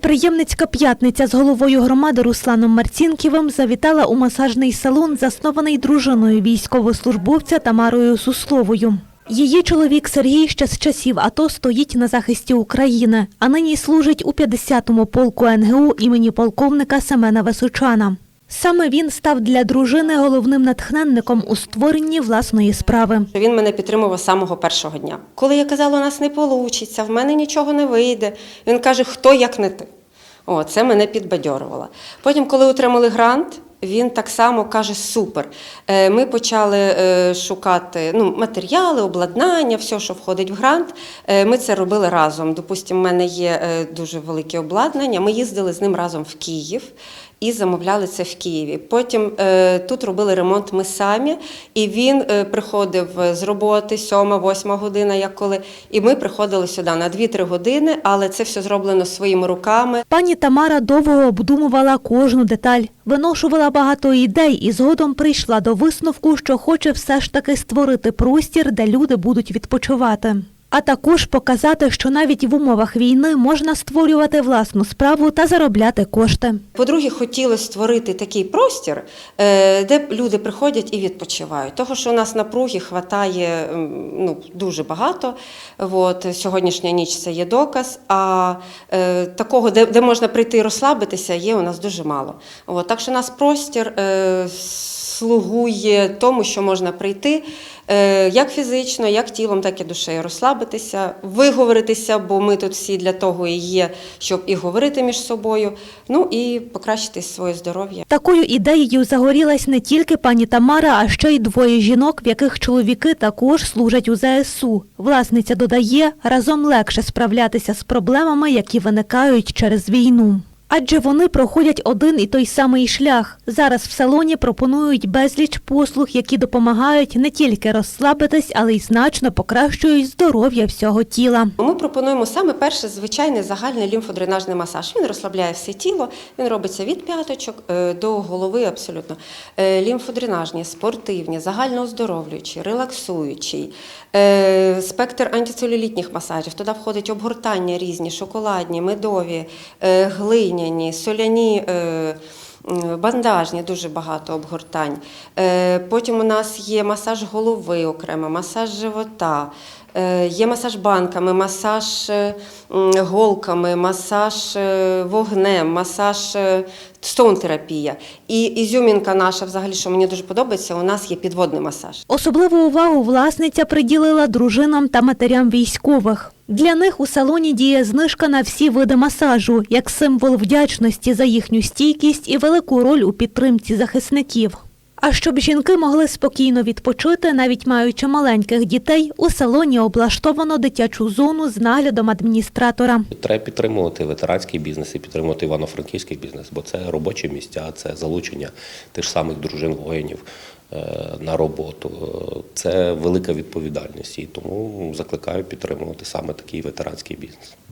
Підприємницька п'ятниця з головою громади Русланом Марцінківим завітала у масажний салон, заснований дружиною військовослужбовця Тамарою Сусловою. Її чоловік Сергій ще з часів АТО стоїть на захисті України, а нині служить у 50-му полку НГУ імені полковника Семена Височана. Саме він став для дружини головним натхненником у створенні власної справи. Він мене підтримував з самого першого дня. Коли я казала, у нас не вийде, в мене нічого не вийде. Він каже, хто як не ти. О, це мене підбадьорувало. Потім, коли отримали грант, він так само каже: супер. Е, Ми почали е, шукати ну, матеріали, обладнання, все, що входить в грант. Е, Ми це робили разом. Допустимо, в мене є дуже велике обладнання. Ми їздили з ним разом в Київ. І замовляли це в Києві. Потім е, тут робили ремонт ми самі, і він е, приходив з роботи, сьома, восьма година, як коли. І ми приходили сюди на 2-3 години, але це все зроблено своїми руками. Пані Тамара довго обдумувала кожну деталь, виношувала багато ідей і згодом прийшла до висновку, що хоче все ж таки створити простір, де люди будуть відпочивати. А також показати, що навіть в умовах війни можна створювати власну справу та заробляти кошти. По-друге, хотілося створити такий простір, е, де люди приходять і відпочивають. Того, що у нас напруги хватає ну, дуже багато. От, сьогоднішня ніч це є доказ. А е, такого, де, де можна прийти і розслабитися, є у нас дуже мало. От, так що у нас простір е, слугує тому, що можна прийти е, як фізично, як тілом, так і душею розслабитися, виговоритися, бо ми тут всі для того і є, щоб і говорити між собою, ну і покращити своє здоров'я. Такою ідеєю загорілась не тільки пані Тамара, а ще й двоє жінок, в яких чоловіки також служать у ЗСУ. Власниця додає, разом легше справлятися з проблемами, які виникають через війну. Адже вони проходять один і той самий шлях. Зараз в салоні пропонують безліч послуг, які допомагають не тільки розслабитись, але й значно покращують здоров'я всього тіла. Ми пропонуємо саме перше звичайний загальний лімфодренажний масаж. Він розслабляє все тіло, він робиться від п'яточок е, до голови абсолютно. Е, Лімфодренажні, спортивні, загальнооздоровлюючі, релаксуючий, е, спектр антицелюлітних масажів. Туди входить обгортання різні, шоколадні, медові, е, глиняні, соляні. е, Бандажні, дуже багато обгортань. Е, Потім у нас є масаж голови окремо, масаж живота, е, є масаж банками, масаж е, голками, масаж е, вогнем, масаж е, стоун-терапія. І ізюмінка наша, взагалі, що мені дуже подобається, у нас є підводний масаж. Особливу увагу власниця приділила дружинам та матерям військових. Для них у салоні діє знижка на всі види масажу, як символ вдячності за їхню стійкість і велику роль у підтримці захисників. А щоб жінки могли спокійно відпочити, навіть маючи маленьких дітей, у салоні облаштовано дитячу зону з наглядом адміністратора. Треба підтримувати ветеранський бізнес і підтримувати івано-франківський бізнес, бо це робочі місця, це залучення тих самих дружин воїнів е, на роботу. Це велика відповідальність і тому закликаю підтримувати саме такий ветеранський бізнес.